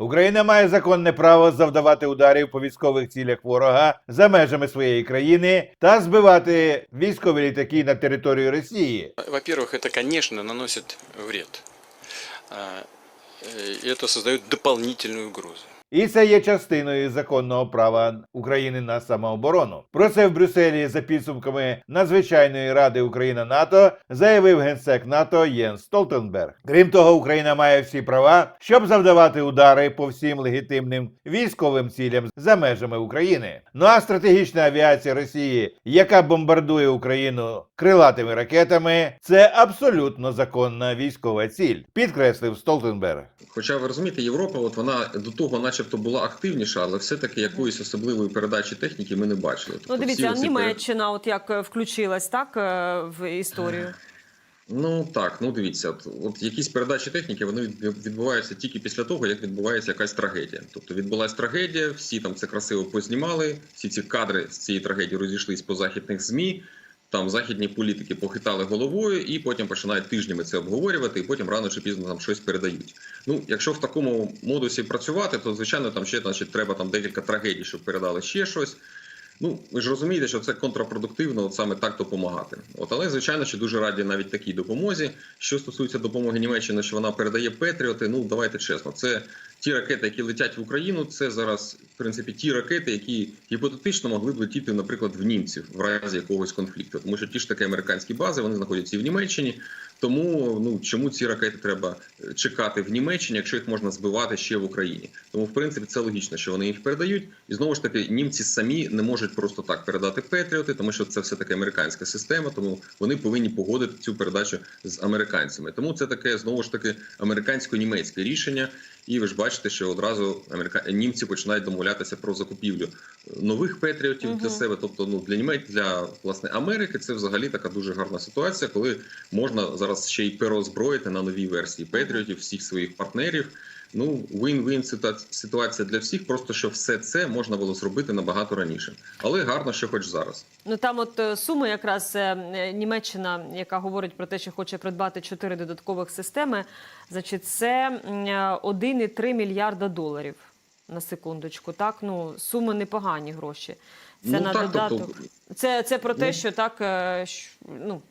Україна має законне право завдавати ударів по військових цілях ворога за межами своєї країни та збивати військові літаки на території Росії. Во-первых, это, конечно, наносит вред. А, э, И это создает дополнительную угрозу. І це є частиною законного права України на самооборону. Про це в Брюсселі за підсумками надзвичайної ради Україна НАТО заявив генсек НАТО Єнс Столтенберг. Крім того, Україна має всі права, щоб завдавати удари по всім легітимним військовим цілям за межами України. Ну а стратегічна авіація Росії, яка бомбардує Україну крилатими ракетами, це абсолютно законна військова ціль, підкреслив Столтенберг. Хоча ви розумієте, Європа, от вона до того, начебто, була активніша, але все-таки якоїсь особливої передачі техніки ми не бачили. Ну, Тобто дивіться, а оці Німеччина, от як е, включилась так е, в історію. Ну так, ну дивіться, от, от якісь передачі техніки вони відбуваються тільки після того, як відбувається якась трагедія. Тобто відбулася трагедія, всі там це красиво познімали, всі ці кадри з цієї трагедії розійшлись по західних змі. Там західні політики похитали головою і потім починають тижнями це обговорювати, і потім рано чи пізно там щось передають. Ну, якщо в такому модусі працювати, то звичайно там ще значить, треба там декілька трагедій, щоб передали ще щось. Ну, ви ж розумієте, що це контрпродуктивно, от саме так допомагати. От, але звичайно, що дуже раді навіть такій допомозі. Що стосується допомоги Німеччини, що вона передає Петріоти, ну давайте чесно, це ті ракети, які летять в Україну. Це зараз, в принципі, ті ракети, які гіпотетично могли б летіти, наприклад, в німців в разі якогось конфлікту, тому що ті ж такі американські бази вони знаходяться і в Німеччині. Тому ну чому ці ракети треба е, чекати в Німеччині, якщо їх можна збивати ще в Україні? Тому в принципі це логічно, що вони їх передають, і знову ж таки німці самі не можуть просто так передати Петріоти, тому що це все таки американська система. Тому вони повинні погодити цю передачу з американцями. Тому це таке знову ж таки американсько-німецьке рішення. І ви ж бачите, що одразу америка... німці починають домовлятися про закупівлю нових петріотів для себе. Тобто, ну для Німець для власне Америки це взагалі така дуже гарна ситуація, коли можна зараз ще й переозброїти на новій версії петріотів всіх своїх партнерів. Ну, win-win ситуація для всіх, просто що все це можна було зробити набагато раніше. Але гарно, що хоч зараз. Ну там от е, суми, якраз е, е, Німеччина, яка говорить про те, що хоче придбати чотири додаткових системи, значить, це м, е, 1,3 мільярда доларів. На секундочку, так ну суми непогані гроші. Це Ну, на так, додаток. тобто- Це, це про те, Ну. що так ну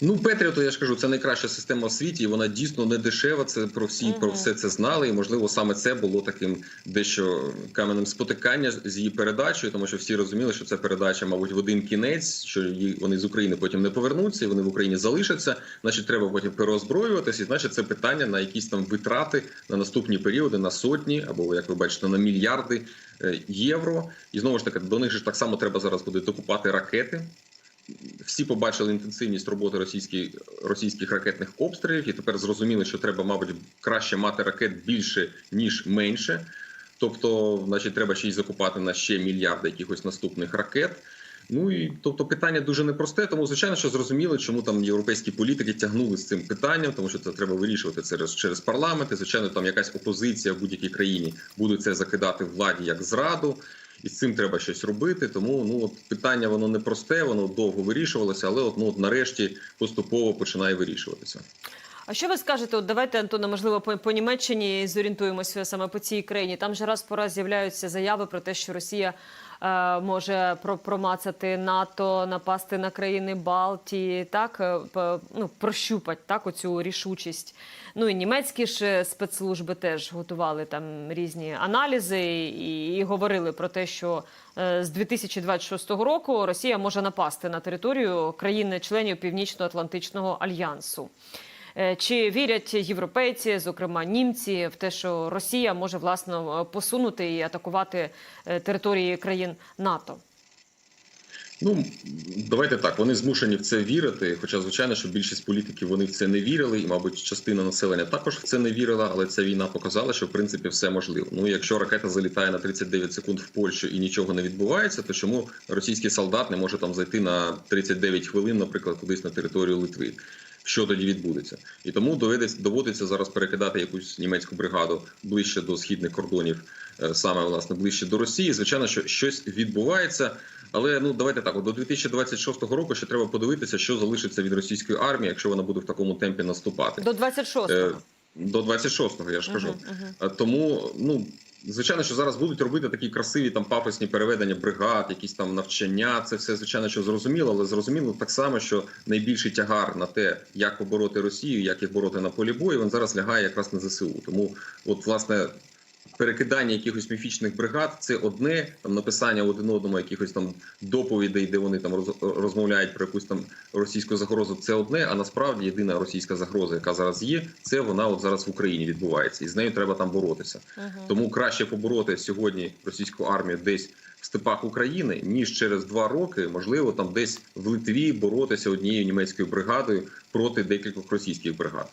Ну, Петріоту, я ж кажу, це найкраща система в світі, і вона дійсно не дешева. Це про всі про все це знали. І можливо саме це було таким дещо каменем спотикання з її передачею, тому що всі розуміли, що це передача, мабуть, в один кінець, що її вони з України потім не повернуться, і вони в Україні залишаться. Значить, треба потім переозброюватися. І значить, це питання на якісь там витрати на наступні періоди, на сотні або як ви бачите, на мільярди е, євро. І знову ж таки, до них ж так само треба зараз буде докупати ракети всі побачили інтенсивність роботи російських, російських ракетних обстрілів, і тепер зрозуміли, що треба, мабуть, краще мати ракет більше ніж менше. Тобто, значить, треба ще й закупати на ще мільярди якихось наступних ракет. Ну і тобто питання дуже непросте, тому звичайно, що зрозуміло, чому там європейські політики тягнули з цим питанням, тому що це треба вирішувати через через парламент. І, звичайно, там якась опозиція в будь-якій країні буде це закидати владі як зраду. І з цим треба щось робити. Тому ну от питання воно непросте, воно довго вирішувалося, але от ну от нарешті поступово починає вирішуватися. А що ви скажете? От давайте, Антоне, можливо, по, по Німеччині зорієнтуємося саме по цій країні. Там же раз по раз з'являються заяви про те, що Росія е, може про, промацати НАТО, напасти на країни Балтії, так е, ну, прощупать так оцю рішучість. Ну і німецькі ж спецслужби теж готували там різні аналізи і, і говорили про те, що е, з 2026 року Росія може напасти на територію країни-членів Північно-Атлантичного альянсу. Е, Чи вірять європейці, зокрема німці, в те, що Росія може власно е, посунути і атакувати е, території країн НАТО? Ну давайте так. Вони змушені в це вірити. Хоча, звичайно, що більшість політиків вони в це не вірили, і, мабуть, частина населення також в це не вірила. Але ця війна показала, що в принципі все можливо. Ну, якщо ракета залітає на 39 секунд в Польщу і нічого не відбувається, то чому російський солдат не може там зайти на 39 хвилин, наприклад, кудись на територію Литви? Що тоді відбудеться, і тому доведеться доводиться зараз перекидати якусь німецьку бригаду ближче до східних кордонів, е, саме власне ближче до Росії. Звичайно, що щось відбувається. Але ну давайте так. До 2026 року ще треба подивитися, що залишиться від російської армії, якщо вона буде в такому темпі наступати. До 26-го. Е, До 26-го, я ж кажу. Мгм, мгм. Е, Тому, ну. Звичайно, що зараз будуть робити такі красиві там пафосні переведення бригад, якісь там навчання. Це все звичайно, що зрозуміло, але зрозуміло так само, що найбільший тягар на те, як побороти Росію, як їх бороти на полі бою, він зараз лягає якраз на ЗСУ. Тому, от власне, перекидання якихось міфічних бригад це одне, там написання один одному якихось там доповідей, де вони там роз- розмовляють про якусь там російську загрозу. Це одне. А насправді єдина російська загроза, яка зараз є, це вона от зараз в Україні відбувається, і з нею треба там боротися. Мгм. Тому краще побороти сьогодні російську армію десь в степах України, ніж через два роки, можливо, там десь в Литві боротися однією німецькою бригадою проти декількох російських бригад.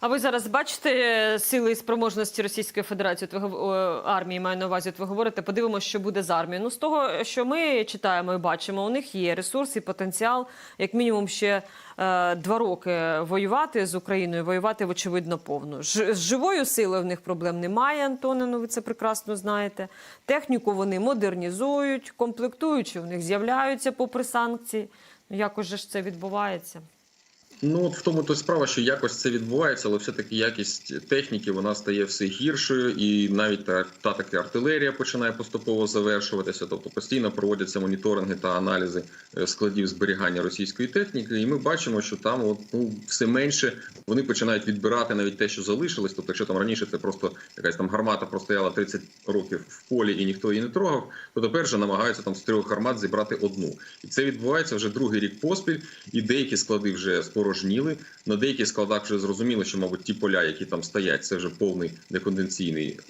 А ви зараз бачите сили і спроможності Російської Федерації от армії, маю на увазі, от ви говорите, подивимося, що буде з армією. Ну, з того, що ми читаємо і бачимо, у них є ресурс і потенціал, як мінімум, ще е, два роки воювати з Україною, воювати, очевидно, повну. Ж, з живою силою в них проблем немає, Антоне, ну ви це прекрасно знаєте. Техніку вони модернізують, комплектуючі в них з'являються попри санкції. Ну, якось же ж це відбувається. Ну от в тому то справа, що якось це відбувається, але все-таки якість техніки вона стає все гіршою, і навіть та, та таки артилерія починає поступово завершуватися. Тобто постійно проводяться моніторинги та аналізи е, складів зберігання російської техніки. І ми бачимо, що там от, ну, все менше вони починають відбирати навіть те, що залишилось. Тобто, якщо там раніше це просто якась там гармата простояла 30 років в полі і ніхто її не трогав, то тепер же намагаються там з трьох гармат зібрати одну. І це відбувається вже другий рік поспіль, і деякі склади вже спорожніли. На деяких складах вже зрозуміло, що, мабуть, ті поля, які там стоять, це вже повний неконденційний.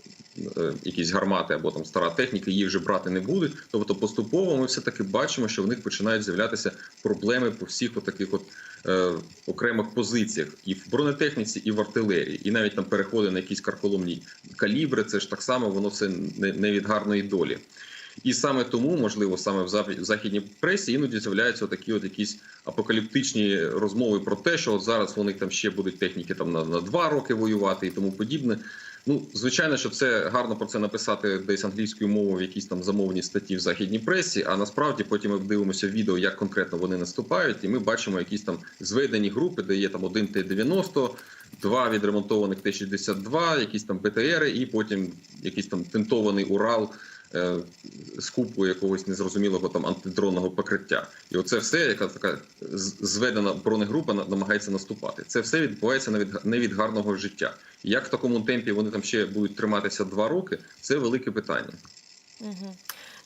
е, Якісь гармати або там стара техніка, її вже брати не будуть. Тобто, поступово ми все таки бачимо, що в них починають з'являтися проблеми по всіх отаких от е, окремих позиціях і в бронетехніці, і в артилерії, і навіть там переходи на якісь карколомні калібри. Це ж так само, воно все не від гарної долі. І саме тому, можливо, саме в західній пресі іноді з'являються такі от якісь апокаліптичні розмови про те, що от зараз вони там ще будуть техніки там на, на два роки воювати і тому подібне. Ну, звичайно, що це гарно про це написати десь англійською мовою в якісь там замовні статті в західній пресі. А насправді потім ми дивимося відео, як конкретно вони наступають, і ми бачимо якісь там зведені групи, де є там один Т-90, два відремонтованих Т-62, якісь там БТРи, і потім якийсь там тентований Урал е, з купою якогось незрозумілого там антидронного покриття. І оце все, яка така зведена бронегрупа намагається наступати. Це все відбувається не від, не від гарного життя. Як в такому темпі вони там ще будуть триматися два роки, це велике питання. Мгм.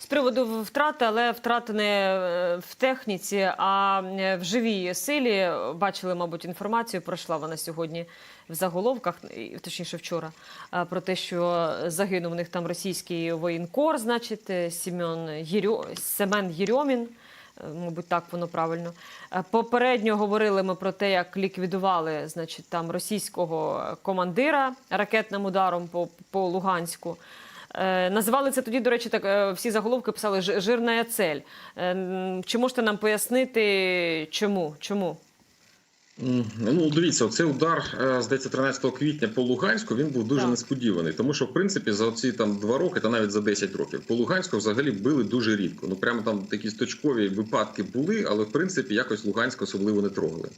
З приводу втрати, але втрати не е, в техніці, а е, в живій силі. Бачили, мабуть, інформацію. Пройшла вона сьогодні в заголовках, точніше вчора, е, про те, що загинув у них там російський воєнкор, значить, Сімен Єрьо... Семен Єрьомін. Мабуть, так воно правильно. Попередньо говорили ми про те, як ліквідували значить, там російського командира ракетним ударом по, по Луганську. Е, Називали це тоді, до речі, так е, всі заголовки писали жирна цель. Е, Чи можете нам пояснити, чому? Чому? Ну, дивіться, цей удар, здається, 13 квітня по Луганську він був дуже Так. несподіваний, тому що в принципі за ці там два роки, та навіть за 10 років, по Луганську взагалі били дуже рідко. Ну прямо там якісь точкові випадки були, але в принципі якось Луганськ особливо не трогали.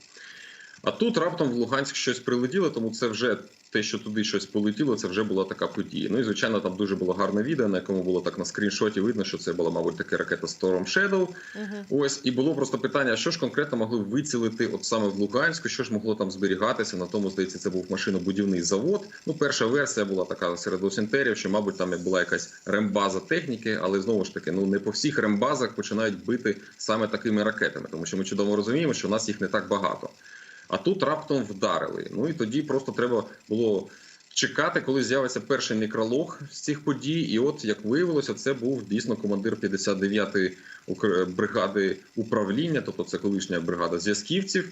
А тут раптом в Луганськ щось прилетіло, тому це вже те, що туди щось полетіло, це вже була така подія. Ну і звичайно, там дуже було гарне відео, на якому було так на скріншоті видно, що це була, мабуть, така ракета Storm Shadow. Ось і було просто питання: що ж конкретно могли вицілити от саме в Луганську, що ж могло там зберігатися? На тому здається, це був машинобудівний завод. Ну, перша версія була така серед осінтерів, що, мабуть, там була якась рембаза техніки, але знову ж таки, ну не по всіх рембазах починають бити саме такими ракетами, тому що ми чудово розуміємо, що у нас їх не так багато. А тут раптом вдарили. Ну і тоді просто треба було чекати, коли з'явиться перший некролог з цих подій. І от як виявилося, це був дійсно командир 59-ї укр- бригади управління, тобто це колишня бригада зв'язківців.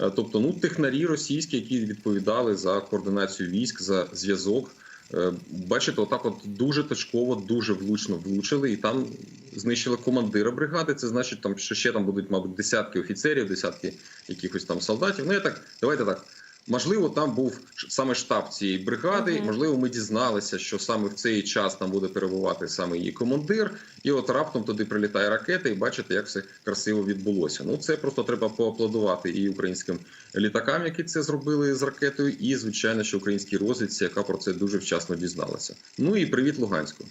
Е, Тобто, ну технарі російські, які відповідали за координацію військ, за зв'язок. Е, Бачите, отак, от дуже точково, дуже влучно влучили, і там знищили командира бригади. Це значить, там що ще там будуть, мабуть, десятки офіцерів, десятки якихось там солдатів. Ну я так, давайте так. Можливо, там був саме штаб цієї бригади. Мгм. Можливо, ми дізналися, що саме в цей час там буде перебувати саме її командир. І от раптом туди прилітає ракета, і бачите, як все красиво відбулося. Ну це просто треба поаплодувати і українським літакам, які це зробили з ракетою, і звичайно, що українській розвідці, яка про це дуже вчасно дізналася. Ну і привіт Луганську.